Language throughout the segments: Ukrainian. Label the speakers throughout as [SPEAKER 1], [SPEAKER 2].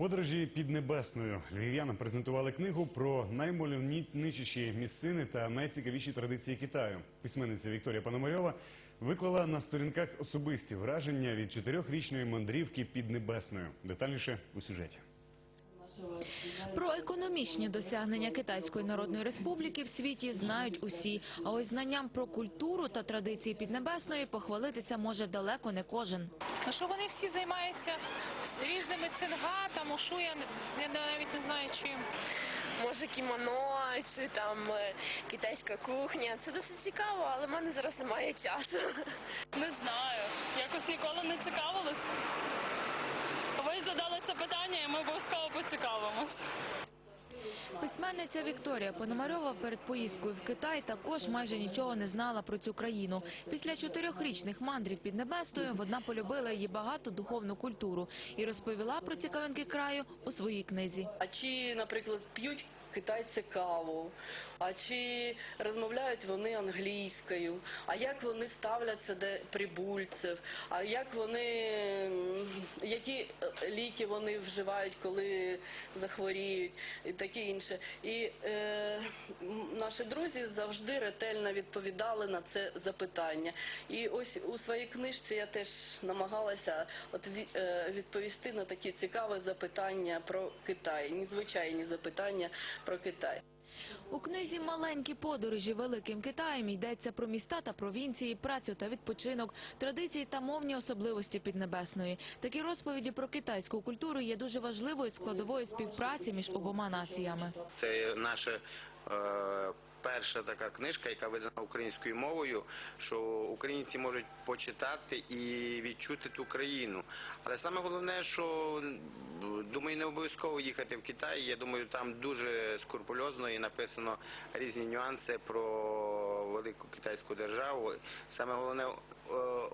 [SPEAKER 1] Подорожі під небесною львів'янам презентували книгу про наймальовничіші місцини та найцікавіші традиції Китаю. Письменниця Вікторія Пономарьова виклала на сторінках особисті враження від чотирьохрічної мандрівки під небесною. Детальніше у сюжеті.
[SPEAKER 2] Про економічні досягнення Китайської Народної Республіки в світі знають усі. А ось знанням про культуру та традиції Піднебесної похвалитися може далеко не кожен.
[SPEAKER 3] Ну що вони всі займаються різними цинга, там ушу, я, не- навіть не знаю чим.
[SPEAKER 4] може кімоно, чи там е, китайська кухня. Це досить цікаво, але в мене зараз немає часу.
[SPEAKER 5] Не знаю. Якось ніколи не цікавилась.
[SPEAKER 2] Письменниця Вікторія Пономарьова перед поїздкою в Китай також майже нічого не знала про цю країну. Після чотирьохрічних мандрів під Небестою вона полюбила її багату духовну культуру і розповіла про цікавинки краю у своїй книзі.
[SPEAKER 6] А чи, наприклад, п'ють китайці каву, а чи розмовляють вони англійською, а як вони ставляться до прибульців, а як вони, які е, ліки вони вживають, коли захворіють, і таке інше. І е, наші друзі завжди ретельно відповідали на це запитання. І ось у своїй книжці я теж намагалася от е, відповісти на такі цікаві запитання про Китай, незвичайні запитання про Китай.
[SPEAKER 2] У книзі «Маленькі подорожі великим Китаєм» йдеться про міста та провінції, працю та відпочинок, традиції та мовні особливості Піднебесної. Такі розповіді про китайську культуру є дуже важливою складовою співпраці між обома націями.
[SPEAKER 7] Це наше е, перша така книжка, яка видана українською мовою, що українці можуть почитати і відчути ту країну. Але саме головне, що думаю, не обов'язково їхати в Китай. Я думаю, там дуже скрупульозно і написано різні нюанси про велику китайську державу. Саме головне е,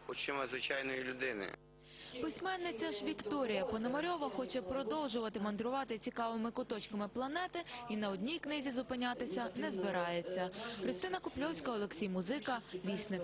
[SPEAKER 7] очима звичайної людини.
[SPEAKER 2] Письменниця ж Вікторія Пономарьова хоче продовжувати мандрувати цікавими куточками планети і на одній книзі зупинятися не збирається. Христина Купльовська, Олексій Музика, Вісник.